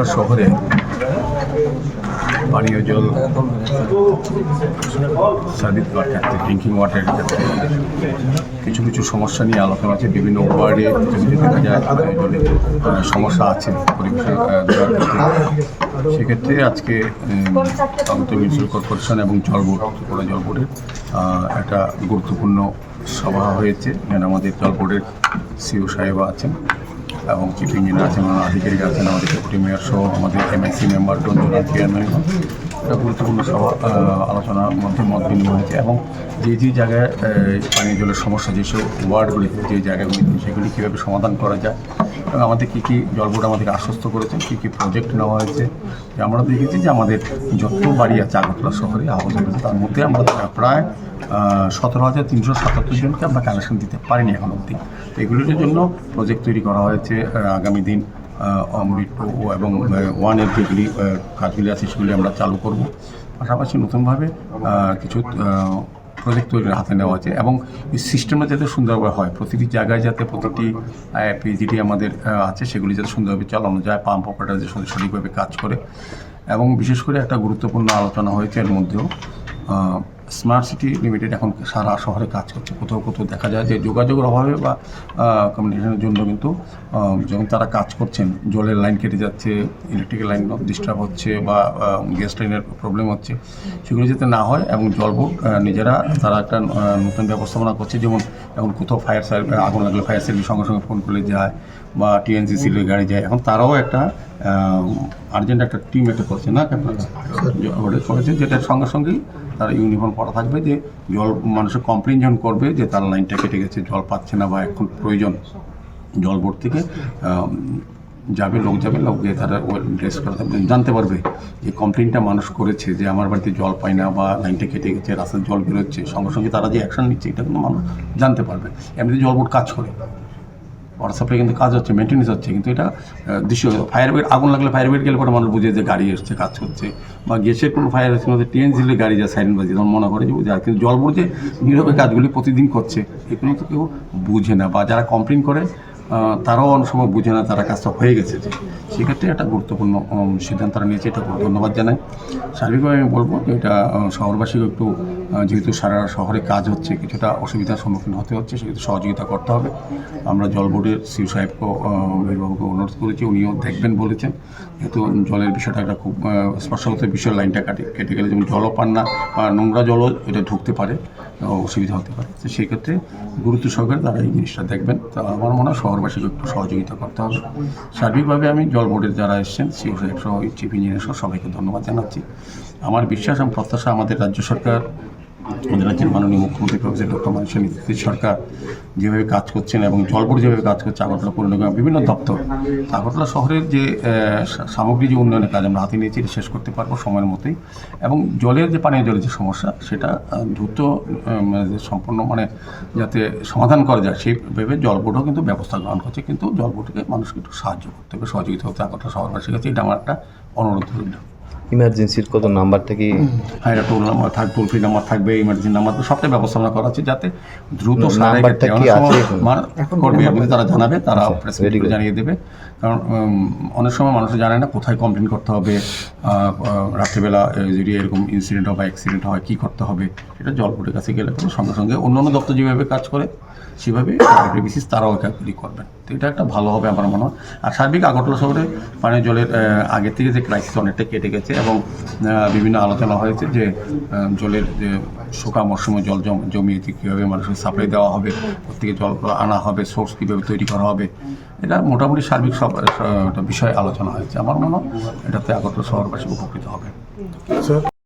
আগরতলা শহরে পানীয় জল সার্ভিস ক্ষেত্রে ড্রিঙ্কিং ওয়াটারের ক্ষেত্রে কিছু কিছু সমস্যা নিয়ে আলোচনা আছে বিভিন্ন ওয়ার্ডে দেখা যায় জলের সমস্যা আছে ক্ষেত্রে সেক্ষেত্রে আজকে উম, আগরতলা মিউনিসিপ্যাল কর্পোরেশন এবং জল বোর্ড ত্রিপুরা জল বোর্ডের একটা গুরুত্বপূর্ণ সভা হয়েছে। এখানে আমাদের জল বোর্ডের সিও সাহেবা আছেন। এবং চিফ ইঞ্জিনিয়ার আছেন আধিকারিক আছেন আমাদের ডেপুটি মেয়র সহ আমাদের এমআইসি মেম্বার রঞ্জনা চেয়ারম্যান। একটা গুরুত্বপূর্ণ সভা আহ, আলোচনার মধ্যে মত বিনিময় হয়েছে এবং যে যে জায়গায় পানীয় জলের সমস্যা যেসব ওয়ার্ডগুলিতে যে জায়গাগুলিতে সেগুলি কীভাবে সমাধান করা যায় আমাদের কী কী জল বোর্ড আমাদেরকে আশ্বস্ত করেছেন কী কী প্রজেক্ট নেওয়া হয়েছে আমরা দেখেছি যে আমাদের যত বাড়ি আছে আগরতলা শহরে আবাস যোজনা, তার মধ্যে আমরা প্রায় সতেরো হাজার তিনশো সাতাত্তর জনকে আমরা কানেকশন দিতে পারিনি এখন অবধি। এগুলির জন্য প্রজেক্ট তৈরি করা হয়েছে আগামী দিন অমৃত এবং ওয়ানের যেগুলি কাজগুলি আছে সেগুলি আমরা চালু করব। পাশাপাশি নতুনভাবে কিছু প্রজেক্ট তৈরির হাতে নেওয়া হয়েছে। এবং সিস্টেমটা যাতে সুন্দরভাবে হয়, প্রতিটি জায়গায় যাতে প্রতিটি পিজিটি আমাদের আছে, সেগুলি যাতে সুন্দরভাবে চালানো যায় পাম্প অপারেটার যে সঠিকভাবে কাজ করে। এবং বিশেষ করে একটা গুরুত্বপূর্ণ আলোচনা হয়েছে এর মধ্যেও স্মার্ট সিটি লিমিটেড এখন সারা শহরে কাজ করছে। কোথাও কোথাও দেখা যায় যে যোগাযোগের অভাবে বা কমিউনিকেশনের জন্য কিন্তু যখন তারা কাজ করছেন, জলের লাইন কেটে যাচ্ছে ইলেকট্রিক্যাল লাইন ডিস্টার্ব হচ্ছে বা গ্যাস লাইনের প্রবলেম হচ্ছে, সেগুলো যাতে না হয় এবং জল বোর্ড নিজেরা তারা একটা নতুন ব্যবস্থাপনা করছে। যেমন এখন কোথাও ফায়ার সার্ভিস আগুন লাগলে ফায়ার সার্ভিস সঙ্গে সঙ্গে ফোন করলে যায় বা টিএনসিসির গাড়ি যায়। এখন তারাও একটা আর্জেন্ট একটা টিম একটা করছে না? ওটা করেছে যেটার সঙ্গে সঙ্গেই তার ইউনিফর্ম পরা থাকবে যে জল মানুষের কমপ্লেন করবে যে তার লাইনটা কেটে গেছে জল পাচ্ছে না বা এখন প্রয়োজন জল বোর্ড থেকে যাবে লোক যাবে লোক গিয়ে তারা ড্রেস করে থাকবে, জানতে পারবে যে কমপ্লেনটা মানুষ করেছে যে আমার বাড়িতে জল পায় না বা লাইনটা কেটে গেছে রাস্তার জল বেরোচ্ছে। সঙ্গে সঙ্গে তারা যে অ্যাকশন নিচ্ছে এটা কিন্তু মানুষ জানতে পারবে। এমনিতে জল বোর্ড কাজ করে। ওয়াটার সাপ্লাই কিন্তু কাজ হচ্ছে মেনটেন্স হচ্ছে, কিন্তু এটা দৃশ্য ফায়ার ব্রিগেড আগুন লাগলে ফায়ার ব্রিগেড গেলে পরে মানুষ বুঝে যে গাড়ি এসছে, কাজ করছে। বা গ্যাসের কোনো ফায়ার হচ্ছে মধ্যে টিএন ঝিলে গাড়ি যায় সাইরেন বাজে তখন মনে করে যে বুঝে, আর কিন্তু জল বুঝে, নীরবে কাজগুলি প্রতিদিন করছে। এগুলো তো কেউ বুঝে না, বা যারা কমপ্লেন করে তারাও অনেক সময় বুঝে না তারা কাজটা হয়ে গেছে যে সেক্ষেত্রে একটা গুরুত্বপূর্ণ সিদ্ধান্ত তারা নিয়েছে এটা ধন্যবাদ জানাই। সার্বিকভাবে আমি বলব যে এটা আহ, শহরবাসীকে একটু যেহেতু সারা শহরে কাজ হচ্ছে কিছুটা অসুবিধার সম্মুখীন হতে হচ্ছে সেক্ষেত্রে সহযোগিতা করতে হবে। আমরা জল বোর্ডের সিউ সাহেবকেও মেয়রবাবুকে অনুরোধ করেছি উনিও দেখবেন বলেছেন। যেহেতু জলের বিষয়টা একটা খুব স্পর্শগত বিষয় লাইনটা কাটে কেটে গেলে যেমন জলও পান না বা নোংরা জলও এটা ঢুকতে পারে অসুবিধা হতে পারে। তো সেক্ষেত্রে গুরুত্ব সহকারে তারা এই জিনিসটা দেখবেন। তা আমার মনে হয় শহরবাসীকে একটু সহযোগিতা করতে হবে। সার্বিকভাবে আমি জল বোর্ডের যারা এসছেন সিও সাহেব সহ চিফ ইঞ্জিনিয়ার সহ সবাইকে ধন্যবাদ জানাচ্ছি। আমার বিশ্বাস এবং প্রত্যাশা আমাদের রাজ্য সরকার আমাদের রাজ্যের মাননীয় মুখ্যমন্ত্রী প্রফেসর ডক্টর নীতিশ সরকার যেভাবে কাজ করছেন এবং জলবোর্ড যেভাবে কাজ করছে আগরতলা পৌর নিগম বিভিন্ন দপ্তর। আগরতলা শহরের যে আহ, সা- সামগ্রিক যে উন্নয়নের কাজ আমরা হাতে নিয়েছি শেষ করতে পারব সময়ের মতোই এবং জলের যে পানীয় জলের যে সমস্যা সেটা দ্রুত সম্পূর্ণ মানে যাতে সমাধান করা যায় সেই ভেবে জল বোর্ডও কিন্তু ব্যবস্থা গ্রহণ করছে। কিন্তু জল বোর্ডকে মানুষকে একটু সাহায্য করতে হবে সহযোগিতা হতে আগরতলা শহরবাসীর কাছে। এটা আমার একটা অনুরোধ রইল। ইমার্জেন্সির কত নাম্বারটা কি? হ্যাঁ এটা টোল নাম্বার থাকবে টোল ফ্রি নাম্বার থাকবে ইমার্জেন্সি নাম্বার তো সবটাই ব্যবস্থাপনা করা আছে যাতে দ্রুত নাম্বারটা কি আছে? এখন? মা- করবে আপনি তারা জানাবে তারা আচ্ছা, প্রেস very জানিয়ে দেবে। কারণ অনেক সময় মানুষ জানে না কোথায় কমপ্লেন করতে হবে রাত্রেবেলা যদি এরকম ইনসিডেন্ট হয় বা অ্যাক্সিডেন্ট হয় কী করতে হবে এটা জল বোর্ডের কাছে গেলে সঙ্গে সঙ্গে অন্যান্য দপ্তর যেভাবে কাজ করে সেভাবে বিসিস তারাও একাগুলি করবেন। তো এটা একটা ভালো হবে আমার মনে হয়। আর সার্বিক আগরতলা শহরে পানীয় জলের আগের থেকে যে ক্রাইসিস অনেকটা কেটে গেছে এবং বিভিন্ন আলোচনা হয়েছে যে জলের যে শুকা মরশুমে জল জম- জমিয়েছে কীভাবে মানুষের সাপ্লাই দেওয়া হবে থেকে জল আনা হবে সোর্স কীভাবে তৈরি করা হবে, এটা মোটামুটি সার্বিক সব বিষয় আলোচনা হয়েছে। আমার মনে হয় এটাতে আগরতলা শহরবাসী উপকৃত হবে। স্যার